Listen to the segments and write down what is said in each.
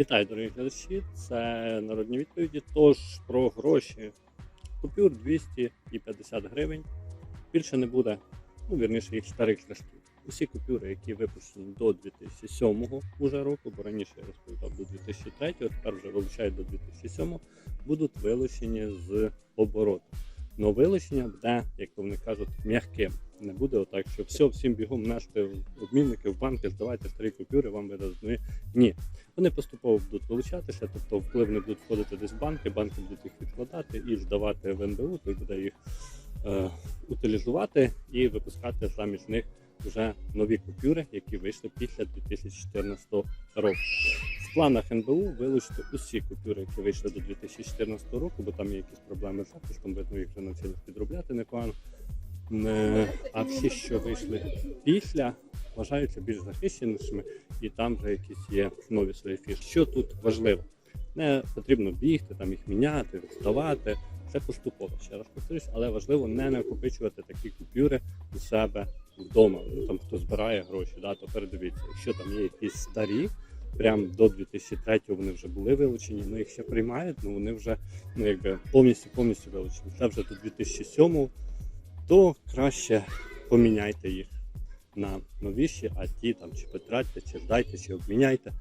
Вітаю, дорогі глядачі. Це народні відповіді. Тож про гроші. Купюр 200 і 50 гривень. Більше не буде, ну вірніше, їх старих зразків. Усі купюри, які випущені до 2007 уже року, бо раніше я розповідав до 2003, тепер вже вилучають до 2007, будуть вилучені з обороту. Но вилучення буде, як вони кажуть, м'яким. Не буде отак, що все, всім бігом нести в обмінники в банки, здавайте старі купюри, вам видадуть. Ні, вони поступово будуть вилучатися, тобто вплив не будуть входити десь в банки, банки будуть їх відкладати і здавати в НБУ, той буде їх е, утилізувати і випускати замість них вже нові купюри, які вийшли після 2014 року. В планах НБУ вилучити усі купюри, які вийшли до 2014 року, бо там є якісь проблеми з захистом, видно, їх вже навчились підробляти непогано. Е, А всі, що вийшли після, вважаються більш захищенішими, і там вже якісь є нові свої фішки. Що тут важливо? Не потрібно бігти, там їх міняти, відставати. Це поступово, ще раз повторюсь, але важливо не накопичувати такі купюри у себе вдома. Ну, Там хто збирає гроші, да, то передивіться, якщо там є якісь старі, прям до 2003 вони вже були вилучені, ну їх ще приймають, ну вони вже ну, якби повністю повністю вилучені. Це вже до 2007 то краще поміняйте їх на новіші, а ті там чи потратьте, чи здайте, чи обміняйте.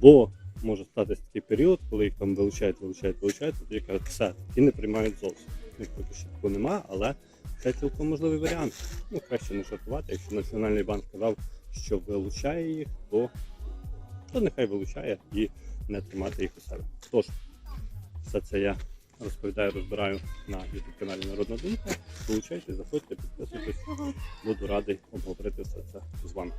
Бо може статися такий період, коли їх там вилучають, вилучають, вилучають, то тоді кажуть, все, і не приймають зовсім. Їх поки що такого нема, але це цілком можливий варіант. Ну, краще не жартувати. Якщо Національний банк сказав, що вилучає їх, то, то нехай вилучає і не тримати їх у себе. Тож, все це я розповідаю, розбираю на YouTube каналі Народна Думка. Долучайтесь, заходьте, підписуйтесь. Буду радий обговорити все це з вами.